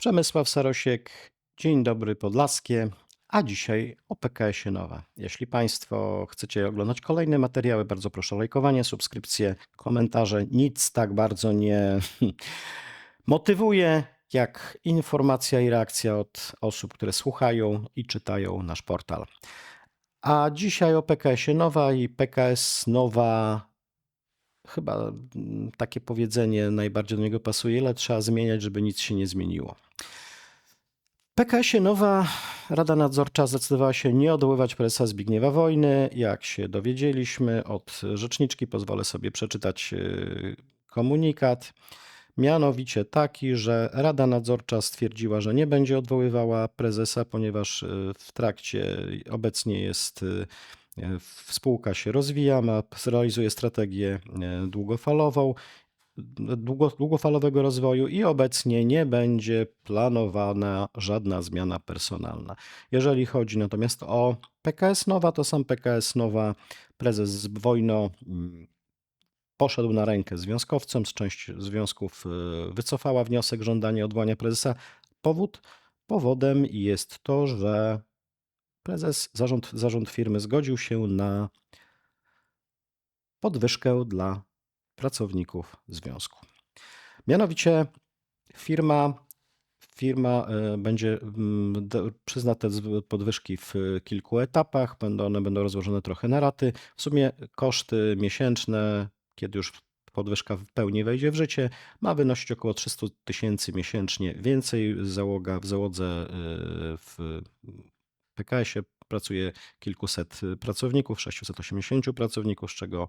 Przemysław Sarosiek, dzień dobry Podlaskie, a dzisiaj o PKS-ie Nowa. Jeśli Państwo chcecie oglądać kolejne materiały, bardzo proszę o lajkowanie, subskrypcje, komentarze. Nic tak bardzo nie motywuje jak informacja i reakcja od osób, które słuchają i czytają nasz portal. A dzisiaj o PKS-ie Nowa i PKS Nowa chyba mm, takie powiedzenie najbardziej do niego pasuje, ile trzeba zmieniać, żeby nic się nie zmieniło. PKS-ie nowa Rada Nadzorcza zdecydowała się nie odwoływać prezesa Zbigniewa Wojny. Jak się dowiedzieliśmy od rzeczniczki, pozwolę sobie przeczytać yy, komunikat. Mianowicie taki, że Rada Nadzorcza stwierdziła, że nie będzie odwoływała prezesa, ponieważ yy, w trakcie obecnie jest yy, Spółka się rozwija, ma, realizuje strategię e, długofalową, długo, długofalowego rozwoju i obecnie nie będzie planowana żadna zmiana personalna. Jeżeli chodzi natomiast o PKS Nowa, to sam PKS Nowa, prezes Wojno mm, poszedł na rękę związkowcom, z części związków e, wycofała wniosek żądania odwołania prezesa. Powód? Powodem jest to, że prezes, zarząd, zarząd firmy zgodził się na podwyżkę dla pracowników związku. Mianowicie firma, firma e, będzie mm, przyzna te podwyżki w kilku etapach, będą, one będą rozłożone trochę na raty. W sumie koszty miesięczne, kiedy już podwyżka w pełni wejdzie w życie, ma wynosić około 300 tysięcy miesięcznie. Więcej załoga w załodze e, w PKS-ie pracuje kilkuset y, pracowników, 680 pracowników, z czego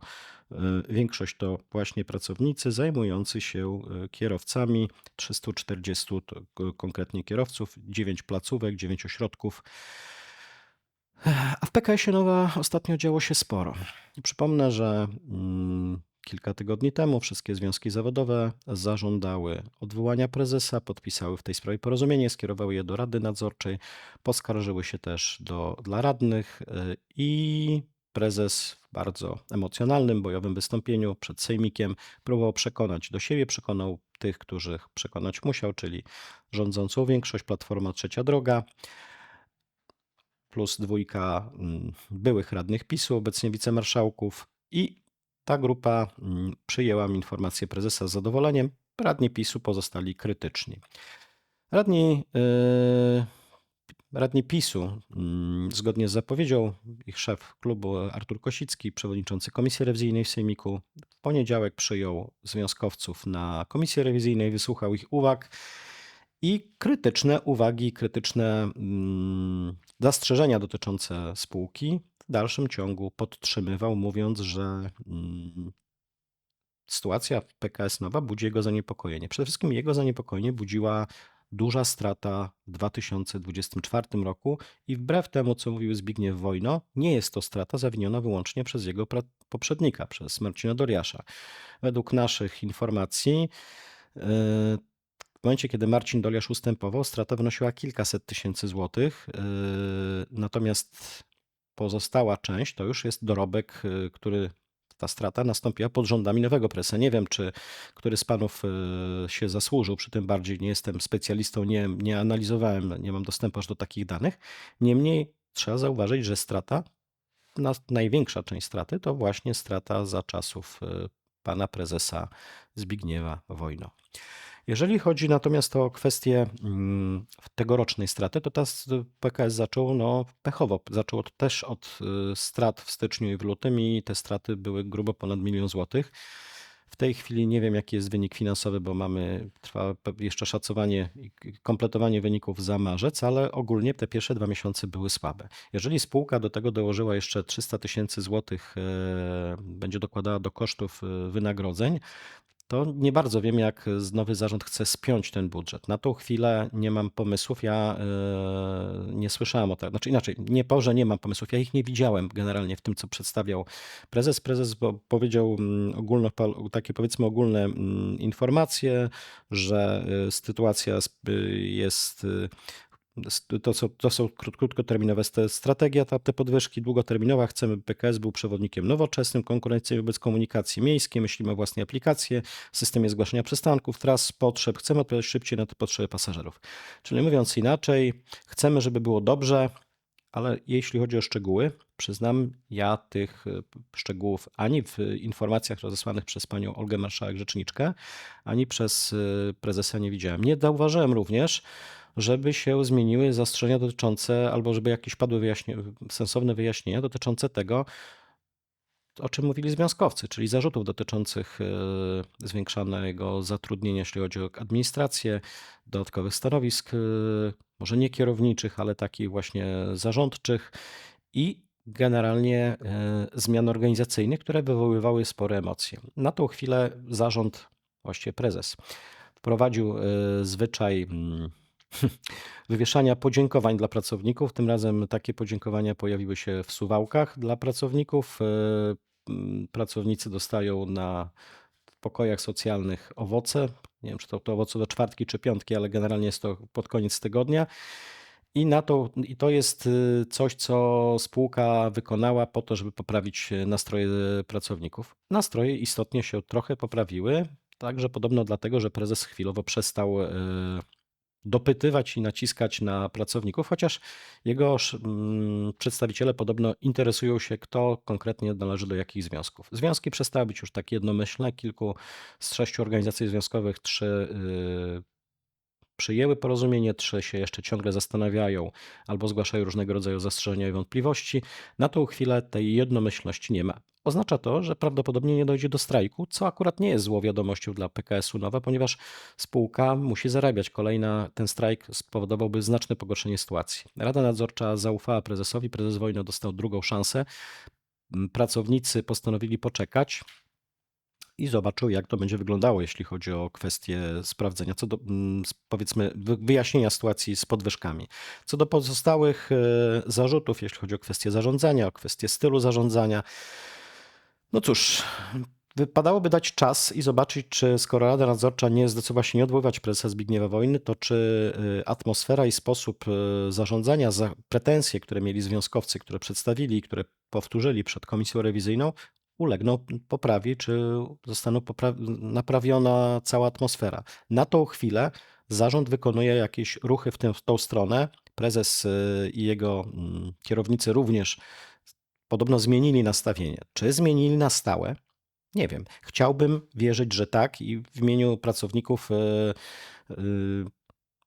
y, większość to właśnie pracownicy zajmujący się y, kierowcami, 340 to konkretnie kierowców, 9 placówek, 9 ośrodków. A w PKS-ie Nowa ostatnio działo się sporo. Przypomnę, że mm, Kilka tygodni temu wszystkie związki zawodowe zażądały odwołania prezesa, podpisały w tej sprawie porozumienie, skierowały je do Rady Nadzorczej, poskarżyły się też do, dla radnych y, i prezes w bardzo emocjonalnym, bojowym wystąpieniu przed Sejmikiem próbował przekonać do siebie, przekonał tych, których przekonać musiał, czyli rządzącą większość, Platforma Trzecia Droga, plus dwójka mm, byłych radnych PiSu, obecnie wicemarszałków i ta grupa mm, przyjęła informację prezesa z zadowoleniem, radni PiSu pozostali krytyczni. Radni, yy, radni PiSu, yy, zgodnie z zapowiedzią, ich szef klubu Artur Kosicki, przewodniczący Komisji Rewizyjnej w Sejmiku, w poniedziałek przyjął związkowców na Komisji Rewizyjnej, wysłuchał ich uwag i krytyczne uwagi, krytyczne yy, zastrzeżenia dotyczące spółki dalszym ciągu podtrzymywał, mówiąc, że mm, sytuacja PKS Nowa budzi jego zaniepokojenie. Przede wszystkim jego zaniepokojenie budziła duża strata w 2024 roku i wbrew temu, co mówił Zbigniew Wojno, nie jest to strata zawiniona wyłącznie przez jego poprzednika, przez Marcina Doriasza. Według naszych informacji yy, w momencie, kiedy Marcin Doliasz ustępował, strata wynosiła kilkaset tysięcy złotych. Yy, natomiast pozostała część to już jest dorobek, y, który ta strata nastąpiła pod rządami nowego presa. Nie wiem, czy który z panów y, się zasłużył, przy tym bardziej nie jestem specjalistą, nie, nie analizowałem, nie mam dostępu aż do takich danych. Niemniej trzeba zauważyć, że strata, największa część straty to właśnie strata za czasów y, pana prezesa Zbigniewa Wojno. Jeżeli chodzi natomiast o kwestię mm, tegorocznej straty, to ta PKS zaczął no, pechowo. Zaczął też od y, strat w styczniu i w lutym i te straty były grubo ponad milion złotych. W tej chwili nie wiem, jaki jest wynik finansowy, bo mamy, trwa jeszcze szacowanie i kompletowanie wyników za marzec, ale ogólnie te pierwsze dwa miesiące były słabe. Jeżeli spółka do tego dołożyła jeszcze 300 tysięcy złotych, e, będzie dokładała do kosztów e, wynagrodzeń, to nie bardzo wiem, jak nowy zarząd chce spiąć ten budżet. Na tą chwilę nie mam pomysłów. Ja yy, nie słyszałem o tym. Znaczy inaczej, nie po, że nie mam pomysłów. Ja ich nie widziałem generalnie w tym, co przedstawiał prezes. Prezes powiedział mm, ogólno, takie powiedzmy ogólne mm, informacje, że y, sytuacja jest y, To są, to są krót- krótkoterminowe st- strategia, te podwyżki. Długoterminowa chcemy, by PKS był przewodnikiem nowoczesnym, konkurencyjnym wobec komunikacji miejskiej. Myślimy o własnej aplikacji, systemie zgłaszania przystanków, tras, potrzeb. Chcemy odpowiadać szybciej na te potrzeby pasażerów. Czyli mówiąc inaczej, chcemy, żeby było dobrze, ale jeśli chodzi o szczegóły, przyznam, ja tych e, szczegółów ani w informacjach rozesłanych przez panią Olgę Marszałek Rzeczniczkę, ani przez e, prezesa nie widziałem. Nie zauważyłem również, żeby się zmieniły zastrzeżenia dotyczące, albo żeby jakieś padły wyjaśnie, sensowne wyjaśnienia dotyczące tego, o czym mówili związkowcy, czyli zarzutów dotyczących e, zwiększanego zatrudnienia, jeśli chodzi o administrację, dodatkowych stanowisk, e, może nie kierowniczych, ale takich właśnie zarządczych i generalnie e, zmian organizacyjnych, które wywoływały spore emocje. Na tą chwilę zarząd, właściwie prezes, wprowadził zwyczaj mm, wywieszania podziękowań dla pracowników. Tym razem takie podziękowania pojawiły się w suwałkach dla pracowników. Mm, pracownicy dostają na pokojach socjalnych owoce. Nie wiem, czy to, to owoce do czwartki czy piątki, ale generalnie jest to pod koniec tygodnia. I, na to, I to jest y, coś, co spółka wykonała po to, żeby poprawić nastroje pracowników. Nastroje istotnie się trochę poprawiły, także podobno dlatego, że prezes chwilowo przestał y, dopytywać i naciskać na pracowników, chociaż jego mm, przedstawiciele podobno interesują się, kto konkretnie należy do jakich związków. Związki przestały być już tak jednomyślne. Kilku z sześciu organizacji związkowych, trzy yy, przyjęły porozumienie, trzy się jeszcze ciągle zastanawiają albo zgłaszają różnego rodzaju zastrzeżenia i wątpliwości. Na tą chwilę tej jednomyślności nie ma. Oznacza to, że prawdopodobnie nie dojdzie do strajku, co akurat nie jest złą wiadomością dla PKS-u Nowa, ponieważ spółka musi zarabiać. Kolejna ten strajk spowodowałby znaczne pogorszenie sytuacji. Rada Nadzorcza zaufała prezesowi, prezes Wojno dostał drugą szansę. Pracownicy postanowili poczekać i zobaczył, jak to będzie wyglądało, jeśli chodzi o kwestię sprawdzenia, co do powiedzmy wyjaśnienia sytuacji z podwyżkami. Co do pozostałych e, zarzutów, jeśli chodzi o kwestię zarządzania, o kwestię stylu zarządzania, no cóż, wypadałoby dać czas i zobaczyć, czy skoro Rada Nadzorcza nie zdecydować się nie odwoływać prezesa Zbigniewa Wojny, to czy y, atmosfera i sposób y, zarządzania, za pretensje, które mieli związkowcy, które przedstawili, które powtórzyli przed komisją rewizyjną, ulegną poprawie, czy zostaną naprawiona cała atmosfera. Na tą chwilę zarząd wykonuje jakieś ruchy w, tę, w tą stronę. Prezes y, i jego mm, kierownicy również podobno zmienili nastawienie. Czy zmienili na stałe? Nie wiem. Chciałbym wierzyć, że tak i w imieniu pracowników yy, yy,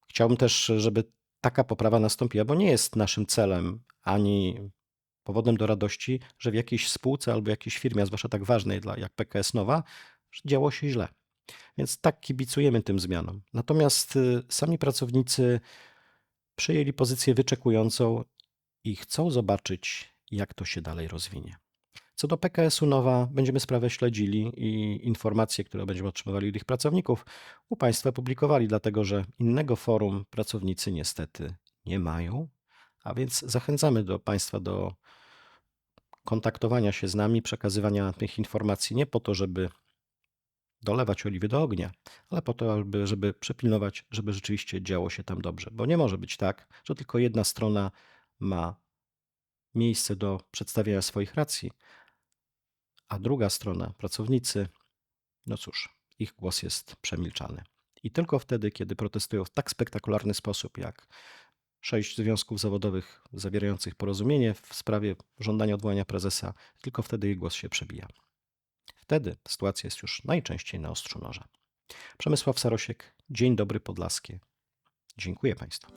chciałbym też, żeby taka poprawa nastąpiła, bo nie jest naszym celem ani powodem do radości, że w jakiejś spółce albo jakiejś firmie, a zwłaszcza tak ważnej dla, jak PKS Nowa, działo się źle. Więc tak kibicujemy tym zmianom. Natomiast y, sami pracownicy przyjęli pozycję wyczekującą i chcą zobaczyć, jak to się dalej rozwinie. Co do PKS-u Nowa, będziemy sprawę śledzili i informacje, które będziemy otrzymywali od ich pracowników, u Państwa publikowali, dlatego że innego forum pracownicy niestety nie mają. A więc zachęcamy do Państwa do kontaktowania się z nami, przekazywania tych informacji nie po to, żeby dolewać oliwy do ognia, ale po to, żeby, żeby przepilnować, żeby rzeczywiście działo się tam dobrze. Bo nie może być tak, że tylko jedna strona ma miejsce do przedstawiania swoich racji, a druga strona, pracownicy, no cóż, ich głos jest przemilczany. I tylko wtedy, kiedy protestują w tak spektakularny sposób, jak sześć związków zawodowych zawierających porozumienie w sprawie żądania odwołania prezesa, tylko wtedy ich głos się przebija. Wtedy sytuacja jest już najczęściej na ostrzu noża. Przemysław Sarosiek, Dzień dobry Podlaskie. Dziękuję Państwu.